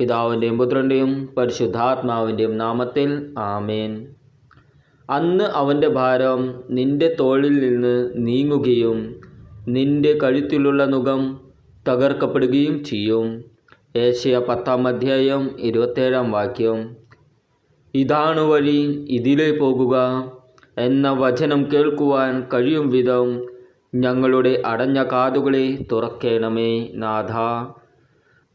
പിതാവിന്റെയും പുത്രന്റെയും പരിശുദ്ധാത്മാവിന്റെയും നാമത്തിൽ ആമേൻ. അന്ന് അവന്റെ ഭാരം നിന്റെ തോളിൽ നിന്ന് നീങ്ങുകയും നിന്റെ കഴുത്തിലുള്ള നുകം തകർക്കപ്പെടുകയും ചെയ്യും. ഏഷ്യ പത്താം അധ്യായം ഇരുപത്തേഴാം വാക്യം. ഇതാണ് വഴി ഇതിലേ പോകുക എന്ന വചനം കേൾക്കുവാൻ കഴിയും വിധം ഞങ്ങളുടെ അടഞ്ഞ കാതുകളെ തുറക്കേണമേ നാഥ.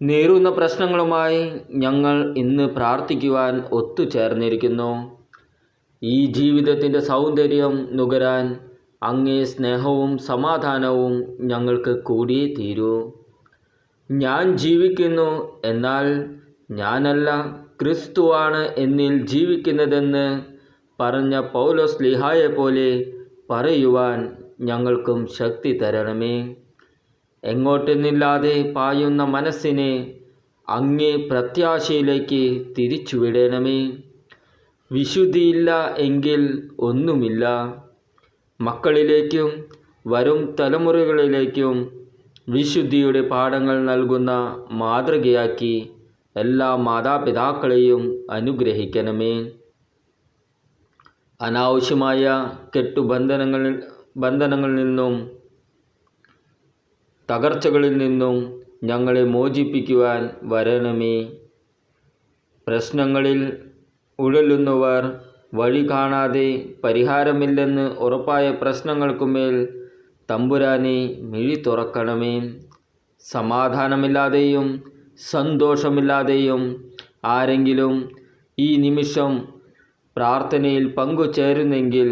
നേരുന്ന പ്രശ്നങ്ങളുമായി ഞങ്ങൾ ഇന്ന് പ്രാർത്ഥിക്കുവാൻ ഒത്തുചേർന്നിരിക്കുന്നു. ഈ ജീവിതത്തിന്റെ സൗന്ദര്യം നുകരാൻ അങ്ങേ സ്നേഹവും സമാധാനവും ഞങ്ങൾക്ക് കൂടിയേ തീരൂ. ഞാൻ ജീവിക്കുന്നു എന്നാൽ ഞാനല്ല ക്രിസ്തുവാണ് എന്നിൽ ജീവിക്കുന്നതെന്ന് പറഞ്ഞ പൗലോസ് ലിഹായെ പോലെ പറയുവാൻ ഞങ്ങൾക്കും ശക്തി തരണമേ. എങ്ങോട്ടെന്നില്ലാതെ പായുന്ന മനസ്സിനെ അങ്ങേ പ്രത്യാശയിലേക്ക് തിരിച്ചുവിടണമേ. വിശുദ്ധിയില്ല എങ്കിൽ ഒന്നുമില്ല. മക്കളിലേക്കും വരും തലമുറകളിലേക്കും വിശുദ്ധിയുടെ പാഠങ്ങൾ നൽകുന്ന മാതൃകയാക്കി എല്ലാ മാതാപിതാക്കളെയും അനുഗ്രഹിക്കണമേ. അനാവശ്യമായ കെട്ടുബന്ധനങ്ങളിൽ ബന്ധനങ്ങളിൽ നിന്നും തകർച്ചകളിൽ നിന്നും ഞങ്ങളെ മോചിപ്പിക്കുവാൻ വരണമേ. പ്രശ്നങ്ങളിൽ ഉഴലുന്നവർ വഴി കാണാതെ പരിഹാരമില്ലെന്ന് ഉറപ്പായ പ്രശ്നങ്ങൾക്കുമേൽ തമ്പുരാനെ മിഴി തുറക്കണമേ. സമാധാനമില്ലാതെയും സന്തോഷമില്ലാതെയും ആരെങ്കിലും ഈ നിമിഷം പ്രാർത്ഥനയിൽ പങ്കുചേരുന്നെങ്കിൽ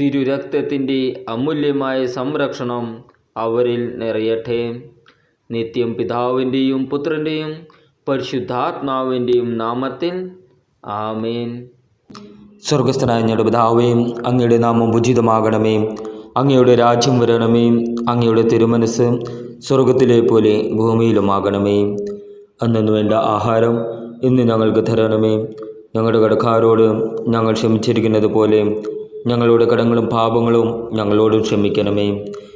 തിരുരക്തത്തിന്റെ അമൂല്യമായ സംരക്ഷണം അവരിൽ നിറയട്ടെ. നിത്യം പിതാവിന്റെയും പുത്രന്റെയും പരിശുദ്ധാത്മാവിന്റെയും നാമത്തിൽ ആമേൻ. സ്വർഗസ്ഥനായ ഞങ്ങളുടെ പിതാവേ അങ്ങയുടെ നാമം ഉചിതമാകണമേ. അങ്ങയുടെ രാജ്യം വരണമേ. അങ്ങയുടെ തിരുമനസ് സ്വർഗത്തിലെ പോലെ ഭൂമിയിലുമാകണമേ. അന്നു വേണ്ട ആഹാരം ഇന്ന് ഞങ്ങൾക്ക് തരണമേ. ഞങ്ങളുടെ കടക്കാരോട് ഞങ്ങൾ ക്ഷമിച്ചിരിക്കുന്നത് പോലെ ഞങ്ങളുടെ കടങ്ങളും പാപങ്ങളും ഞങ്ങളോട് ക്ഷമിക്കണമേ.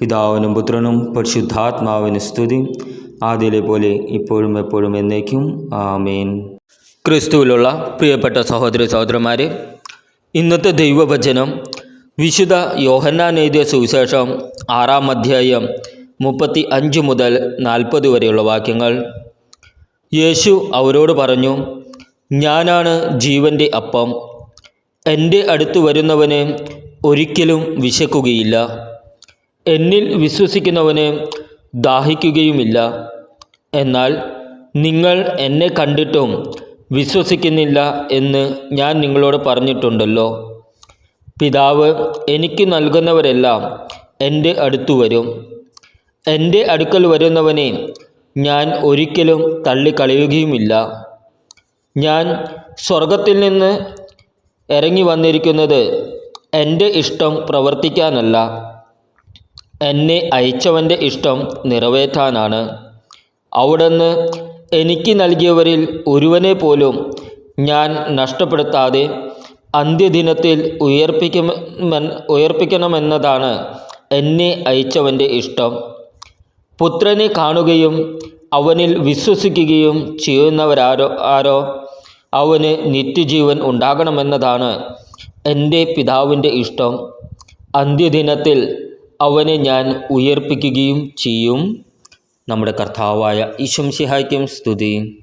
പിതാവിനും പുത്രനും പരിശുദ്ധാത്മാവിന് സ്തുതി. ആദ്യയിലെ പോലെ ഇപ്പോഴും എപ്പോഴും എന്നേക്കും. ആമേൻ. ക്രിസ്തുവിലുള്ള പ്രിയപ്പെട്ട സഹോദര സഹോദരന്മാരെ ഇന്നത്തെ ദൈവവചനം വിശുദ്ധ യോഹന്നാൻ എഴുതിയ സുവിശേഷം ആറാം അധ്യായം മുപ്പത്തി അഞ്ച് മുതൽ നാൽപ്പത് വരെയുള്ള വാക്യങ്ങൾ. യേശു അവരോട് പറഞ്ഞു ഞാനാണ് ജീവന്റെ അപ്പം. എന്റെ അടുത്ത് വരുന്നവന് ഒരിക്കലും വിശക്കുകയില്ല. എന്നിൽ വിശ്വസിക്കുന്നവന് ദാഹിക്കുകയുമില്ല. എന്നാൽ നിങ്ങൾ എന്നെ കണ്ടിട്ടും വിശ്വസിക്കുന്നില്ല എന്ന് ഞാൻ നിങ്ങളോട് പറഞ്ഞിട്ടുണ്ടല്ലോ. പിതാവ് എനിക്ക് നൽകുന്നവരെല്ലാം എന്റെ അടുത്തു വരും. എന്റെ അടുക്കൽ വരുന്നവനെ ഞാൻ ഒരിക്കലും തള്ളിക്കളയുകയുമില്ല. ഞാൻ സ്വർഗത്തിൽ നിന്ന് ഇറങ്ങി വന്നിരിക്കുന്നത് എന്റെ ഇഷ്ടം പ്രവർത്തിക്കാനല്ല. എന്നെ അയച്ചവന്റെ ഇഷ്ടം നിറവേറ്റാനാണ്. അവിടുന്ന് എനിക്ക് നൽകിയവരിൽ ഒരുവനെ പോലും ഞാൻ നഷ്ടപ്പെടുത്താതെ അന്ത്യദിനത്തിൽ ഉയർപ്പിക്കുമെന്ന് ഉയർപ്പിക്കണമെന്നതാണ് എന്നെ അയച്ചവന്റെ ഇഷ്ടം. പുത്രനെ കാണുകയും അവനിൽ വിശ്വസിക്കുകയും ചെയ്യുന്നവരാരോ ആരോ അവന് നിത്യജീവൻ ഉണ്ടാകണമെന്നതാണ് എന്റെ പിതാവിന്റെ ഇഷ്ടം. അന്ത്യദിനത്തിൽ അവനെ ഞാൻ ഉയർപ്പിക്കുകയും ചെയ്യും. നമ്മുടെ കർത്താവായ ഈശംസിഹായ്ക്കും സ്തുതി.